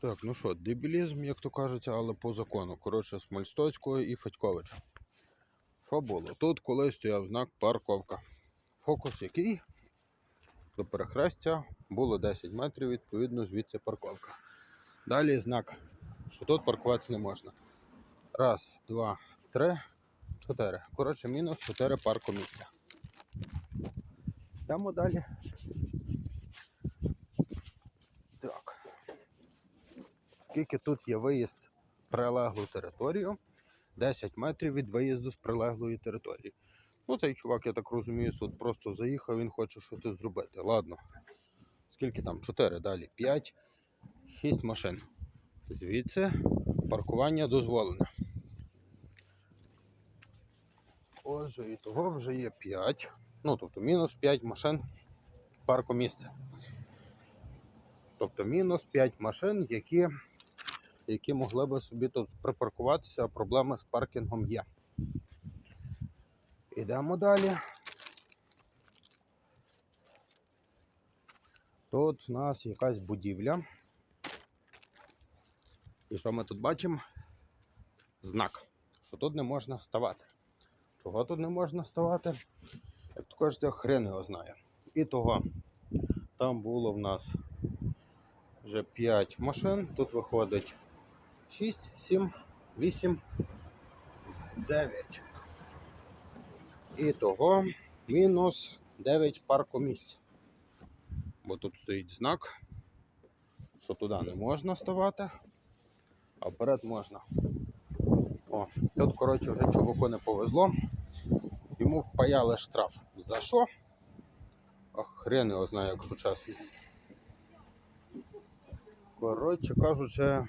Так, ну що, дебілізм, як то кажеться, але по закону. Коротше, Смольстоцького і Федьковича. Що було? Тут колись стояв знак парковка. Фокус який? До перехрестя було 10 метрів, відповідно, звідси парковка. Далі знак, що тут паркуватися не можна. Раз, два, три, чотири. Коротше, мінус 4 паркомісця. Йдемо далі. Так. Скільки тут є виїзд в прилеглу територію? 10 метрів від виїзду з прилеглої території. Ну, цей чувак, я так розумію, тут просто заїхав, він хоче щось тут зробити. Ладно. Скільки там? 4, далі 5, 6 машин. Звідси паркування дозволене. Отже, і того вже є 5. Ну, тобто мінус 5 машин паркомісця. Тобто мінус 5 машин, які, які могли би собі тут припаркуватися, а проблеми з паркінгом є. Ідемо далі. Тут у нас якась будівля. І що ми тут бачимо? Знак, що тут не можна ставати. Чого тут не можна ставати? Як то кажеться, хрен його знає. І того там було в нас вже 5 машин. Тут виходить 6, 7, 8, 9. І того мінус 9 паркомісць. Бо тут стоїть знак, що туди не можна ставати, а вперед можна. О, тут, коротше, вже чуваку не повезло. Йому впаяли штраф. За що? Ах, хрен його знає, якщо чесно. Коротше кажучи,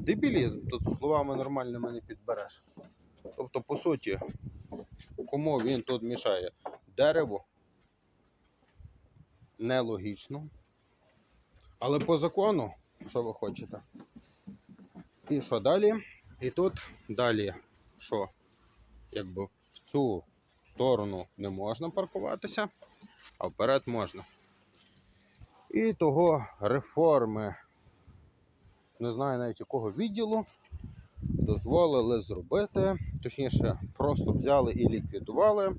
дебілізм. Тут словами нормальними не підбереш. Тобто, по суті, кому він тут мішає? Дерево. Нелогічно. Але по закону, що ви хочете? І що далі? І тут далі, що якби в цю сторону не можна паркуватися, а вперед можна. І того реформи, не знаю навіть якого відділу, дозволили зробити, точніше, просто взяли і ліквідували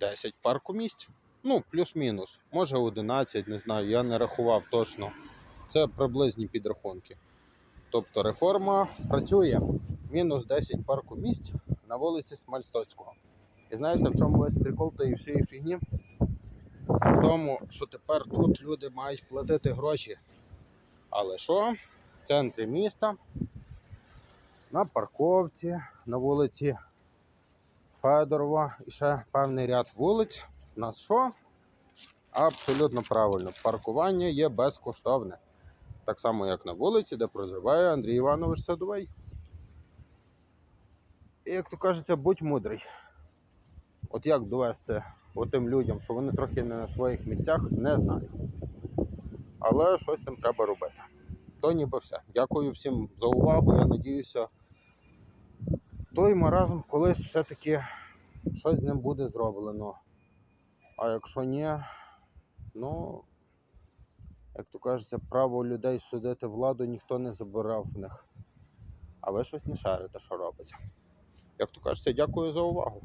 10 паркомісць. Ну, плюс-мінус. Може 11, не знаю, я не рахував точно. Це приблизні підрахунки. Тобто реформа працює. Мінус 10 паркомісць на вулиці Смальстоцького. І знаєте, в чому весь прикол тієї всієї фігні? В тому, що тепер тут люди мають платити гроші. Але що? В центрі міста, на парковці, на вулиці Федорова і ще певний ряд вулиць. У нас що? Абсолютно правильно. Паркування є безкоштовне. Так само, як на вулиці, де проживає Андрій Іванович Садовий. І, як то кажеться, будь мудрий. От як довести тим людям, що вони трохи не на своїх місцях, не знаю. Але щось там треба робити. То ніби все. Дякую всім за увагу. Я надіюся, той маразм колись все-таки щось з ним буде зроблено. А якщо ні, ну, як то кажеться, право людей судити владу ніхто не забирав в них. А ви щось не шарите, що робиться. Як то кажеться, дякую за увагу.